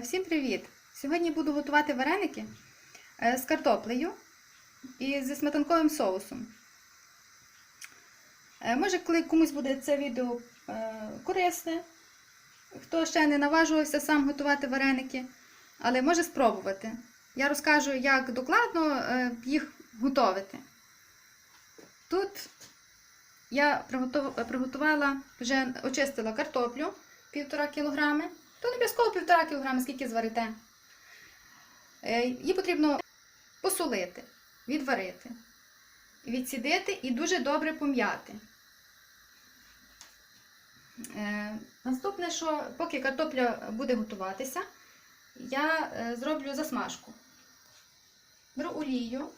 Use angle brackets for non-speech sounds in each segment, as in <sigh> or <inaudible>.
Е, Всім привіт! Сьогодні буду готувати вареники е, з картоплею і зі сметанковим соусом. Е, Може, коли комусь буде це відео корисне, хто ще не наважувався сам готувати вареники, але може спробувати. Я розкажу, як докладно їх готувати. Тут я приготувала, вже очистила картоплю 1,5 кг. То не обов'язково 1,5 кг, скільки зварите. Е, Її потрібно посолити, відварити, відсідити і дуже добре пом'яти. Е, Наступне, що поки картопля буде готуватися, я е, зроблю засмажку. Беру олію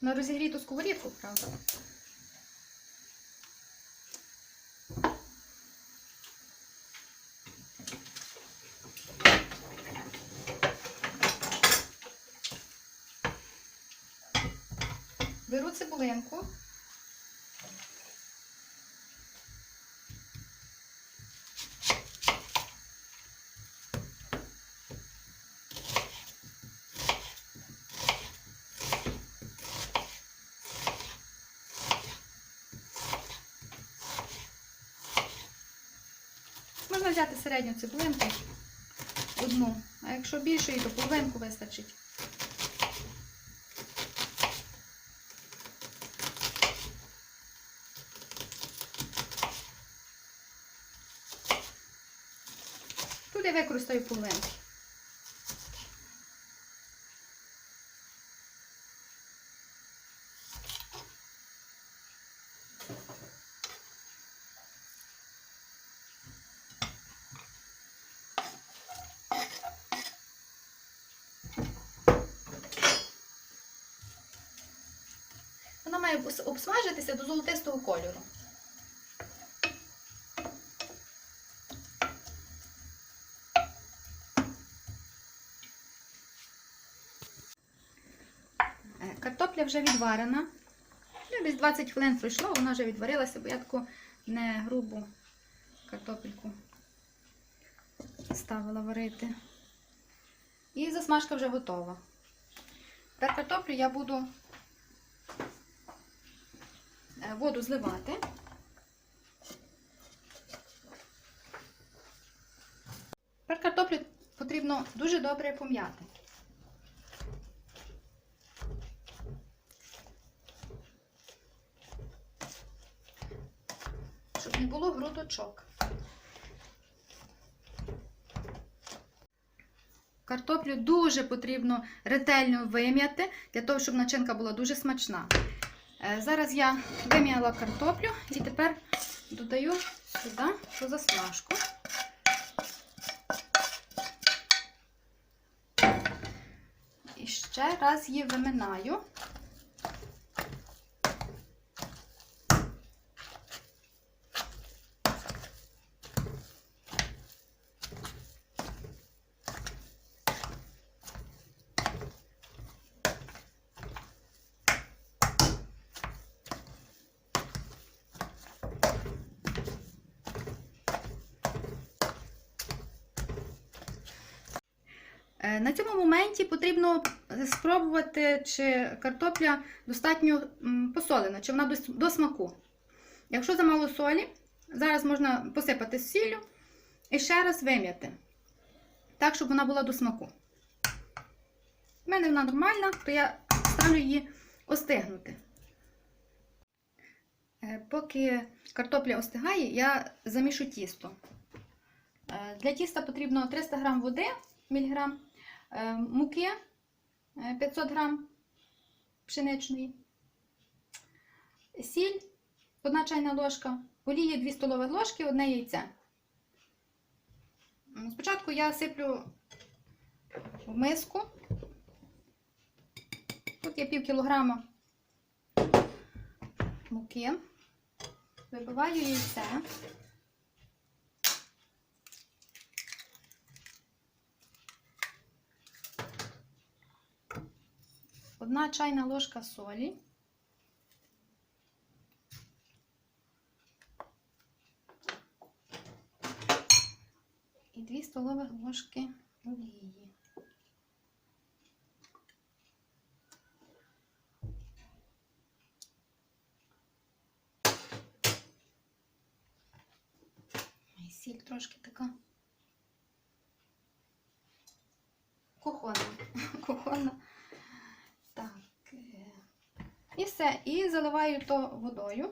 на розігріту сковорідку, правда. Беру цибулинку. Можна взяти середню цибулинку одну, а якщо більше, то половинку вистачить. Я використаю половинки. Вона має обсмажитися до золотистого кольору. Е, Картопля вже відварена. Ну, Десь 20 хвилин пройшло, вона вже відварилася, бо я таку не грубу картопельку ставила варити. І засмажка вже готова. Тепер картоплю я буду е, воду зливати. Тепер картоплю потрібно дуже добре пом'яти. Щоб не було грудочок. Картоплю дуже потрібно ретельно вим'яти, для того, щоб начинка була дуже смачна. Е, Зараз я вим'яла картоплю і тепер додаю сюди цю засмажку. І ще раз її виминаю. На цьому моменті потрібно спробувати, чи картопля достатньо посолена, чи вона до, смаку. Якщо замало солі, зараз можна посипати сіллю і ще раз вим'яти, так, щоб вона була до смаку. У мене вона нормальна, то я ставлю її остигнути. Е, Поки картопля остигає, я замішу тісто. Е, Для тіста потрібно 300 г води, міліграм, муки е, 500 г пшеничної, сіль 1 чайна ложка, олії 2 столові ложки, одне яйце. Спочатку я сиплю в миску. Тут є пів кілограма муки. Вибиваю яйце. Одна чайна ложка солі. і 2 столових ложки олії. І сіль трошки така. Кухонна. <laughs> Кухонна. І все. І заливаю то водою.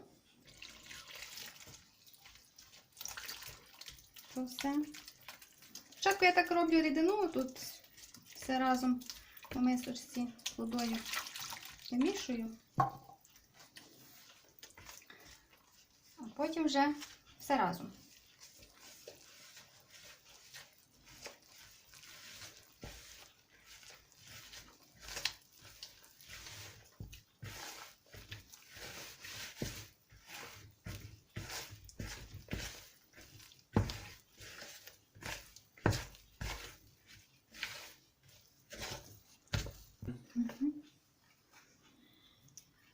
То все. Спочатку я так роблю рідину, тут все разом у мисочці водою вимішую. А потім вже все разом.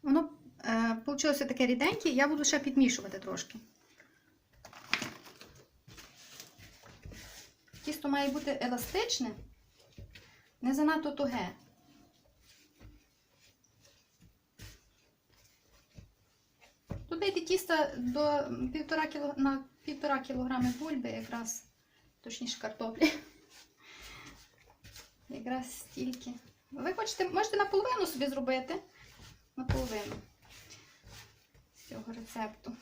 Воно вийшло таке ріденьке, я буду ще підмішувати трошки. Тісто має бути еластичне, не занадто туге. Додайте тісто до 1,5 кіло, на 1,5 кілограми бульби, якраз, точніше картоплі. Якраз стільки. Ви хочете, можете наполовину собі зробити. Наполовину цього рецепту.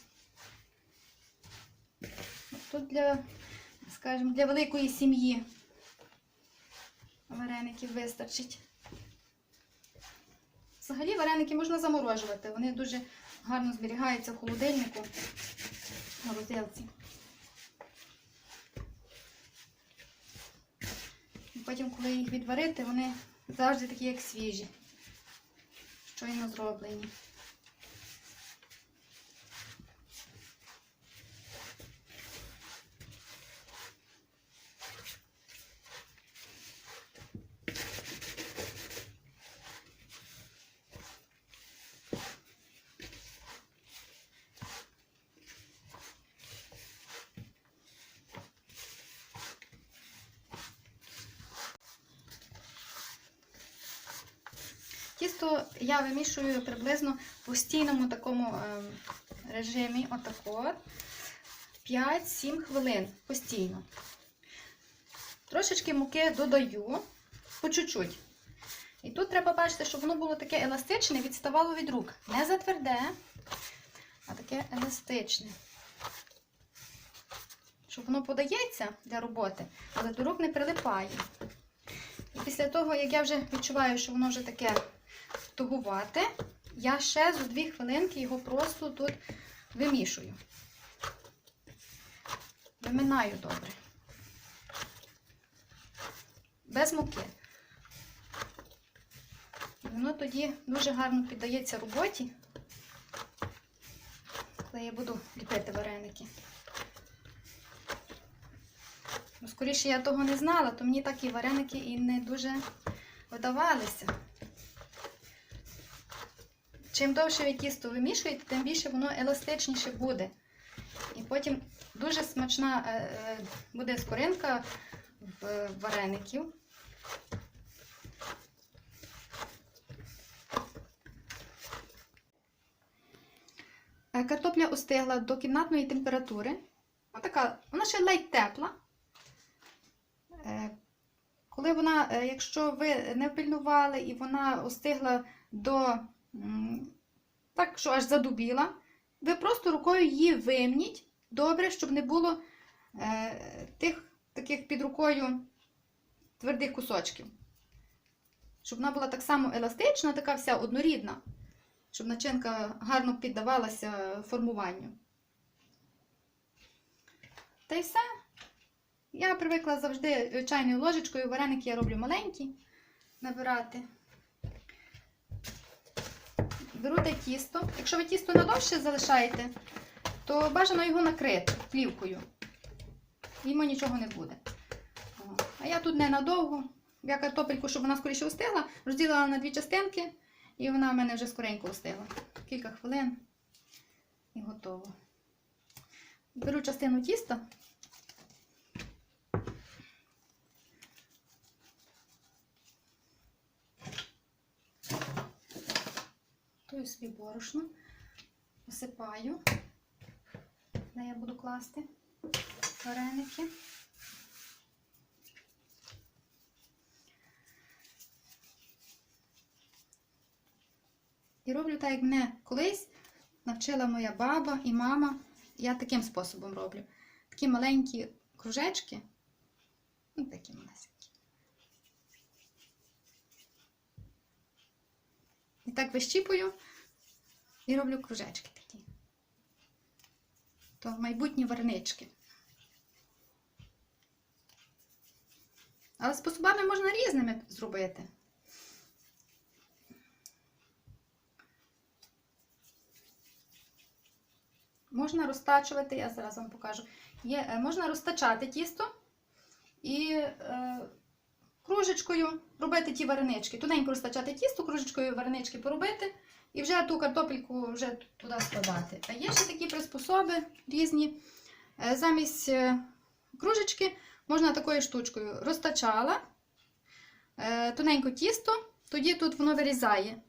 Тут для, скажімо, для великої сім'ї вареників вистачить. Взагалі вареники можна заморожувати. Вони дуже гарно зберігаються в холодильнику на розилці. Потім, коли їх відварити, вони завжди такі, як свіжі, щойно зроблені. Тісто я вимішую приблизно в постійному такому е, режимі, отако, 5-7 хвилин постійно. Трошечки муки додаю по чуть-чуть. І тут треба бачити, щоб воно було таке еластичне, відставало від рук. Не затверде, а таке еластичне. Щоб воно подається для роботи, але до рук не прилипає. І після того, як я вже відчуваю, що воно вже таке тугувате, я ще за 2 хвилинки його просто тут вимішую. Виминаю добре. Без муки. Воно тоді дуже гарно піддається роботі, коли я буду ліпити вареники. Ну, скоріше я того не знала, то мені такі вареники і не дуже видавалися. Чим довше ви тісто вимішуєте, тим більше воно еластичніше буде. І потім дуже смачна е, е, буде скоринка в вареників. Е, Картопля остигла до кімнатної температури. Отака, вона ще ледь тепла. Е, Коли вона, е, якщо ви не впильнували і вона остигла до так, що аж задубіла, ви просто рукою її вимніть добре, щоб не було е, тих таких під рукою твердих кусочків. Щоб вона була так само еластична, така вся однорідна, щоб начинка гарно піддавалася формуванню. Та й все. Я привикла завжди чайною ложечкою, вареники я роблю маленькі, набирати. Беру те тісто. Якщо ви тісто надовше залишаєте, то бажано його накрити плівкою. Йому нічого не буде. А я тут ненадовго. Я картопельку, щоб вона скоріше остигла, розділила на дві частинки, і вона в мене вже скоренько остигла. Кілька хвилин і готово. Беру частину тіста. Беру собі борошно, посипаю, де я буду класти вареники. І роблю так, як мене колись навчила моя баба і мама. Я таким способом роблю. Такі маленькі кружечки. Ну, такі малесенькі. Так вищіпую і роблю кружечки такі. То майбутні варнички. Але способами можна різними зробити. Можна розтачувати, я зараз вам покажу. Є, е, можна розтачати тісто і е, кружечкою робити ті варенички. Тоненько розтачати тісто, кружечкою варенички поробити і вже ту картопельку вже туди складати. А є ще такі приспособи різні. Е, замість е, кружечки можна такою штучкою розтачала е, тоненько тісто, тоді тут воно вирізає.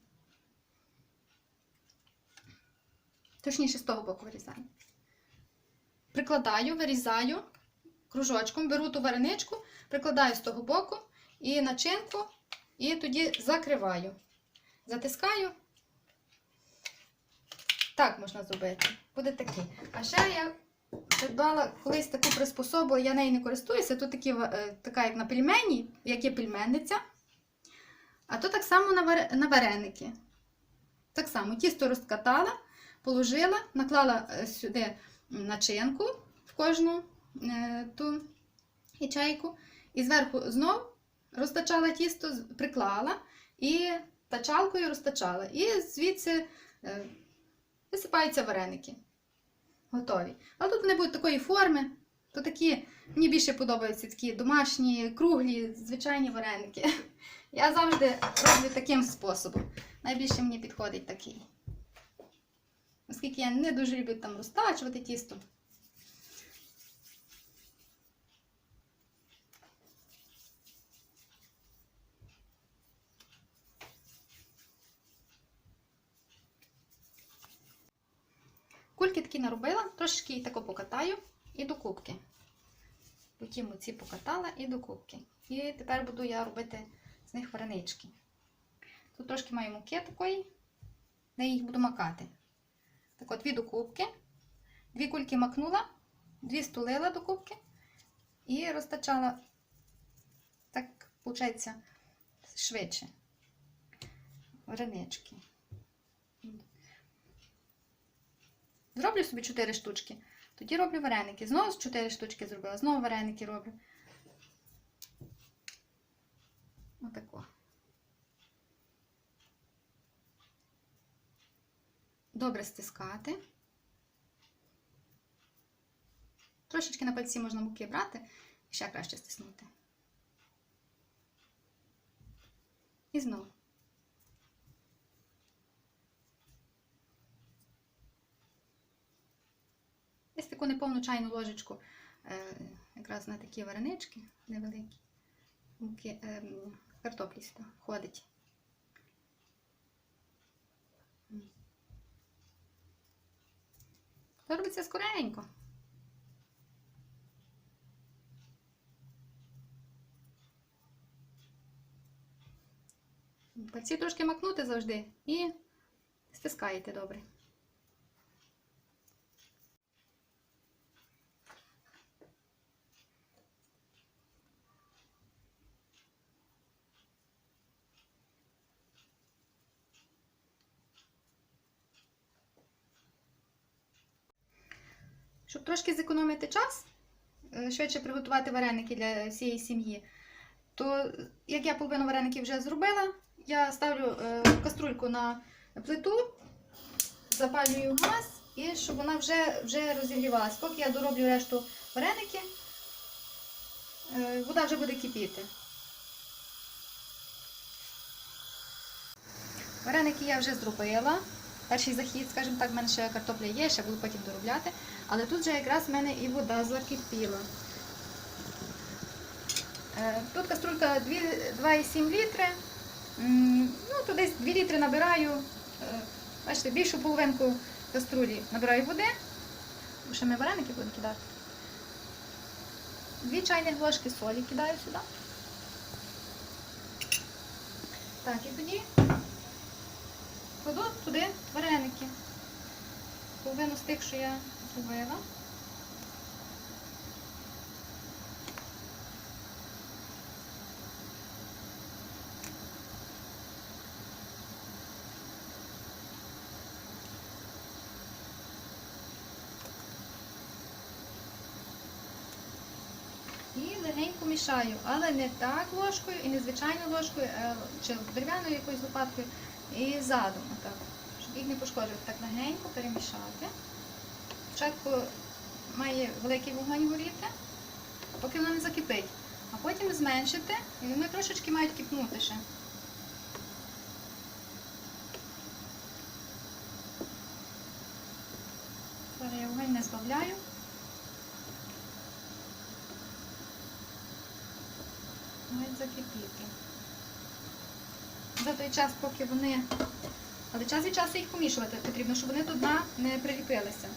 Точніше, з того боку вирізаю. Прикладаю, вирізаю кружочком, беру ту вареничку, прикладаю з того боку і начинку, і тоді закриваю. Затискаю. Так можна зробити. Буде такий. А ще я придбала колись таку приспособу, я нею не користуюся. Тут такі, е, така, як на пельмені, як є пельменниця. А то так само на, вареники. Так само тісто розкатала, положила, наклала е, сюди начинку в кожну е, ту ячейку. І зверху знов розтачала тісто, приклала і тачалкою розтачала. І звідси е, висипаються вареники. Готові. Але тут вони будуть такої форми, то такі, мені більше подобаються такі домашні, круглі, звичайні вареники. <laughs> Я завжди роблю таким способом. Найбільше мені підходить такий. Оскільки я не дуже люблю там розтачувати тісто. Кульки такі наробила, трошечки їх тако покатаю і до кубки. Потім оці покатала і до кубки. І тепер буду я робити з них варенички. Тут трошки маю муки такої, де їх буду макати. Так от, дві до кубки, дві кульки макнула, дві стулила до кубки і розтачала, так, виходить, швидше. Варенички. Зроблю собі 4 штучки. Тоді роблю вареники. Знову 4 штучки зробила, знову вареники роблю. Отако. Добре стискати. Трошечки на пальці можна муки брати і ще краще стиснути. І знову. Десь таку неповну чайну ложечку е, якраз на такі варенички невеликі. Е, картоплі сюди входить. Це робиться скоренько. Пальці трошки макнути завжди і стискаєте добре. Щоб трошки зекономити час, е, швидше приготувати вареники для всієї сім'ї, то як я половину вареників вже зробила, я ставлю е, каструльку на плиту, запалюю газ і щоб вона вже, вже розігрівалась. Поки я дороблю решту вареники, е, вода вже буде кипіти. Вареники я вже зробила. Перший захід, скажімо так, в мене ще картопля є, ще буду потім доробляти. Але тут вже якраз в мене і вода закипіла. Е, Тут каструлька 2,7 літри. Ну, то десь 2 літри набираю. Е, Бачите, більшу половинку каструлі набираю води, ще ми вареники будемо кидати. Дві чайні ложки солі кидаю сюди. Так, і тоді кладу туди вареники. Половину з тих, що я зробила. І легенько мішаю, але не так ложкою і не звичайною ложкою, чи дерев'яною якоюсь лопаткою і задом, отак, щоб їх не пошкоджувати. Так легенько перемішати. Спочатку має великий вогонь горіти, поки воно не закипить. А потім зменшити, і вони трошечки мають кипнути ще. Зараз я вогонь не збавляю. мають закипіти. За той час, поки вони. Але час від часу їх помішувати потрібно, щоб вони до дна не приліпилися.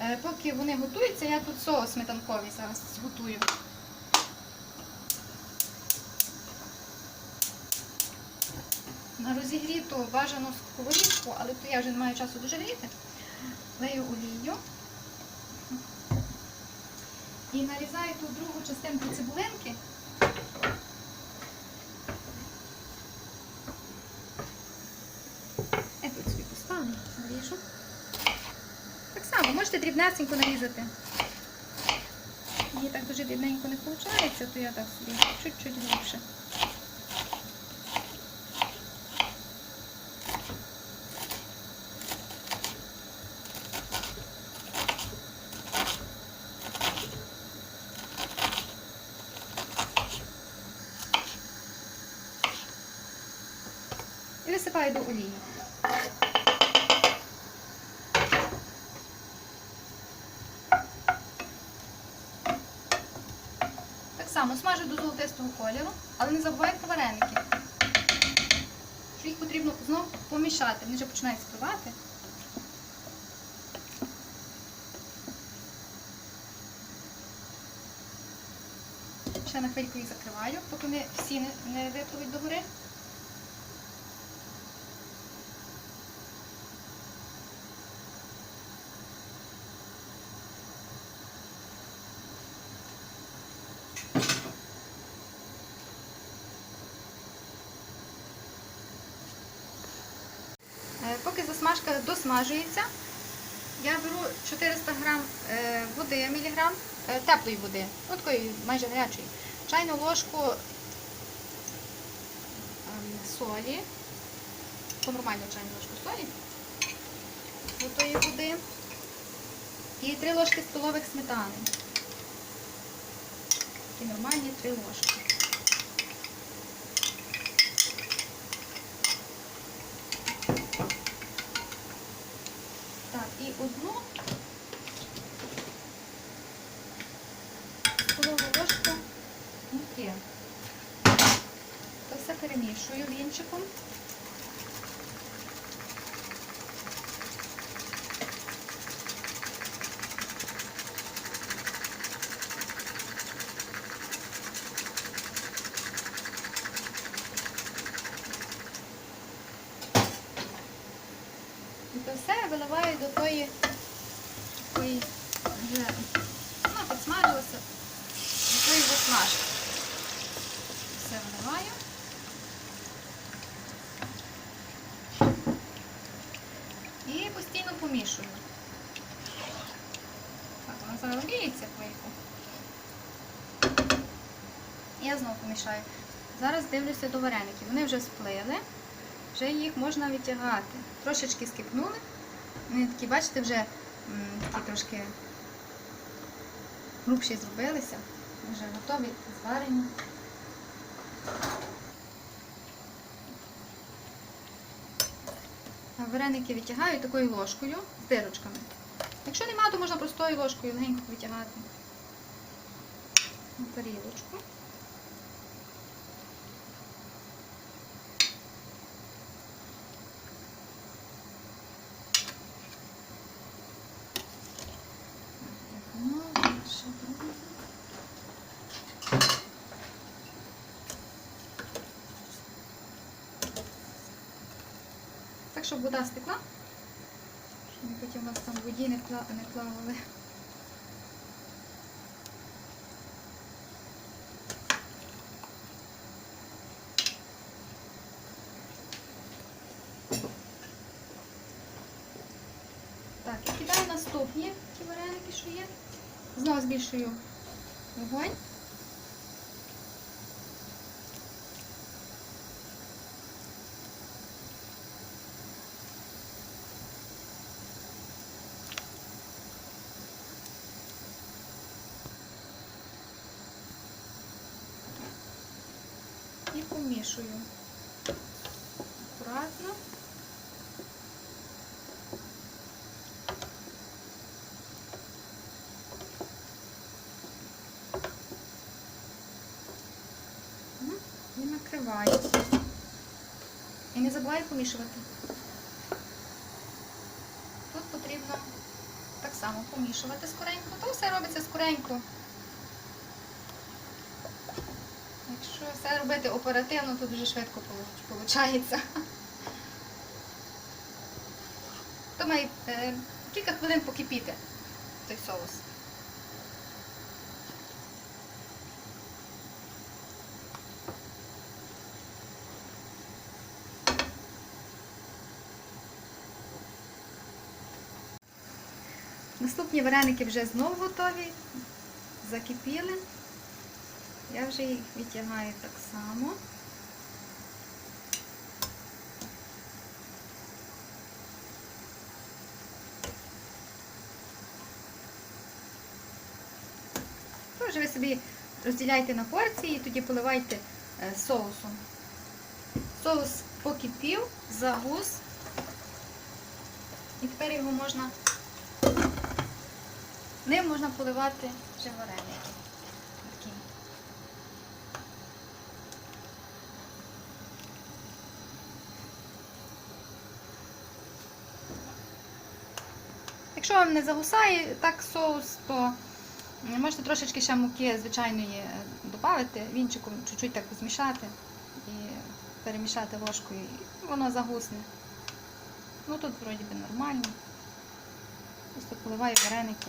Е, Поки вони готуються, я тут соус сметанковий зараз зготую. На розігріту бажану сковорідку, але то я вже не маю часу дуже гріти. Лею олію. І нарізаю тут другу частинку цибулинки. Я тут собі поставлю, наріжу. Так само, можете дрібнесенько нарізати. Мені так дуже дрібненько не виходить, то я так собі чуть-чуть глибше. І висипаю до олії. Так само смажу до золотистого кольору, але не забувайте вареники. Що їх потрібно знову помішати. Вони вже починають спливати. Ще на хвильку їх закриваю, поки вони всі не випливуть догори. Засмажка досмажується, я беру 400 грам е, води, міліграм е, теплої води, ну такої майже гарячої, чайну ложку ем, солі, нормальну чайну ложку солі, до тої води і 3 ложки столових сметани. Такі нормальні 3 ложки. Так, і одну столову ложку муки. Це все перемішую вінчиком. І це все я виливаю до тої, такої вже ну, підсмажилося, до тої засмажки. Все виливаю. І постійно помішую. Так, вона зараз гріється хвильку. Я знову помішаю. Зараз дивлюся до вареників. Вони вже сплили, вже їх можна витягати. Трошечки скипнули. Вони такі, бачите, вже такі трошки грубші зробилися. Вже готові, зварені. Вареники витягаю такою ложкою з дирочками. Якщо нема, то можна простою ложкою легенько витягати на тарілочку. Щоб вода стекла. Щоб ми потім у нас там воді не, не плавали. Так, і кидаю наступні ті вареники, що є. Знову збільшую вогонь. І помішую. Акуратно. І накриваю. І не забуваю помішувати. Тут потрібно так само помішувати скоренько. То все робиться скоренько. Якщо все робити оперативно, то дуже швидко виходить. То має кілька хвилин покипіти той соус. Наступні вареники вже знову готові, закипіли. Я вже їх відтягаю так само. Вже ви собі розділяйте на порції і тоді поливайте е, соусом. Соус покипів, загус. І тепер його можна, ним можна поливати вже вареники. Такі. Якщо вам не загусає так соус, то можете трошечки ще муки звичайної додати, вінчиком чуть-чуть так змішати і перемішати ложкою, і воно загусне. Ну тут вроді би нормально. Просто поливаю вареники.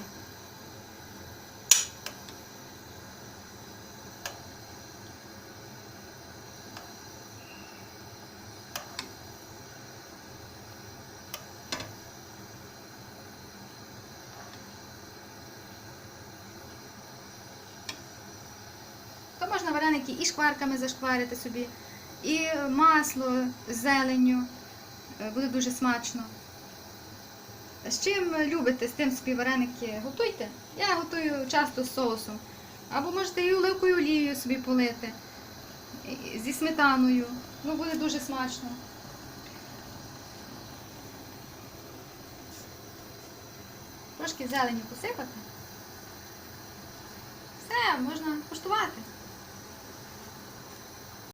Можна вареники і шкварками зашкварити собі, і масло з зеленню. Е, Буде дуже смачно. З чим любите, з тим собі вареники готуйте. Я готую часто з соусом. Або можете і оливкою олією собі полити. Зі сметаною. Ну, буде дуже смачно. Трошки зелені посипати. Все, можна куштувати.